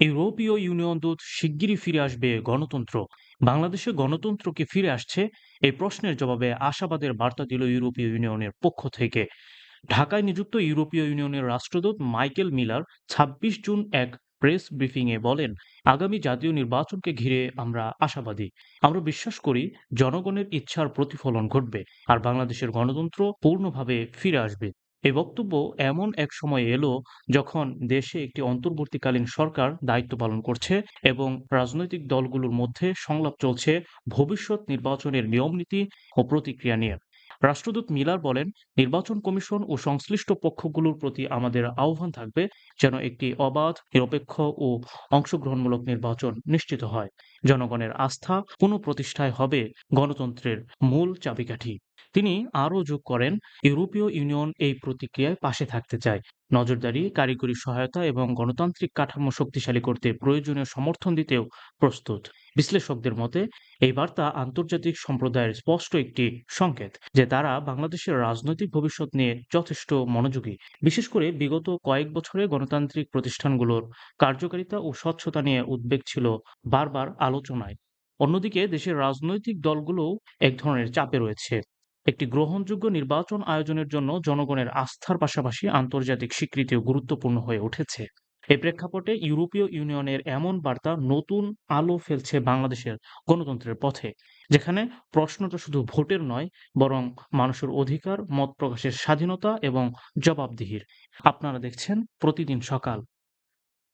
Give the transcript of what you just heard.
ইউরোপীয় ইউনিয়ন দূত শিগগিরই ফিরে আসবে গণতন্ত্র। বাংলাদেশে গণতন্ত্র কি ফিরে আসছে? এই প্রশ্নের জবাবে আশাবাদের বার্তা দিল ইউরোপীয় ইউনিয়নের পক্ষ থেকে। ঢাকায় নিযুক্ত ইউরোপীয় ইউনিয়নের রাষ্ট্রদূত মাইকেল মিলার ২৬ জুন এক প্রেস ব্রিফিংয়ে বলেন, আগামী জাতীয় নির্বাচনকে ঘিরে আমরা আশাবাদী। আমরা বিশ্বাস করি জনগণের ইচ্ছার প্রতিফলন ঘটবে আর বাংলাদেশের গণতন্ত্র পূর্ণভাবে ফিরে আসবে। এই বক্তব্য এমন এক সময় এলো যখন দেশে একটি অন্তর্বর্তীকালীন সরকার দায়িত্ব পালন করছে এবং রাজনৈতিক দলগুলোর মধ্যে সংলাপ চলছে ভবিষ্যৎ নির্বাচনের নিয়মনীতি ও প্রতিক্রিয়া নিয়ে। রাষ্ট্রদূত মিলার বলেন, নির্বাচন কমিশন ও সংশ্লিষ্ট পক্ষগুলোর প্রতি আমাদের আহ্বান থাকবে যেন একটি অবাধ, নিরপেক্ষ ও অংশগ্রহণমূলক নির্বাচন নিশ্চিত হয়। জনগণের আস্থা কোনো প্রতিষ্ঠায় হবে গণতন্ত্রের মূল চাবিকাঠি। তিনি আরও যোগ করেন, ইউরোপীয় ইউনিয়ন এই প্রতিক্রিয়ায় পাশে থাকতে চায়। নজরদারি, কারিগরি সহায়তা এবং গণতান্ত্রিক কাঠামো শক্তিশালী করতে প্রয়োজনীয় সমর্থন দিতেও প্রস্তুত। বিশ্লেষকদের মতে, এই বার্তা আন্তর্জাতিক সম্প্রদায়ের স্পষ্ট একটি সংকেত যে তারা বাংলাদেশের রাজনৈতিক ভবিষ্যৎ নিয়ে যথেষ্ট মনোযোগী। বিশেষ করে বিগত কয়েক বছরে গণতান্ত্রিক প্রতিষ্ঠানগুলোর কার্যকারিতা ও স্বচ্ছতা নিয়ে উদ্বেগ ছিল বারবার আলোচনায়। অন্যদিকে দেশের রাজনৈতিক দলগুলোও এক ধরনের চাপে রয়েছে। একটি গ্রহণযোগ্য নির্বাচন আয়োজনের জন্য জনগণের আস্থার পাশাপাশি আন্তর্জাতিক স্বীকৃতিও গুরুত্বপূর্ণ হয়ে উঠেছে। এ প্রেক্ষাপটে ইউরোপীয় ইউনিয়নের এমন বার্তা নতুন আলো ফেলছে বাংলাদেশের গণতন্ত্রের পথে, যেখানে প্রশ্নটা শুধু ভোটের নয়, বরং মানুষের অধিকার, মত প্রকাশের স্বাধীনতা এবং জবাবদিহির। আপনারা দেখছেন প্রতিদিন সকাল।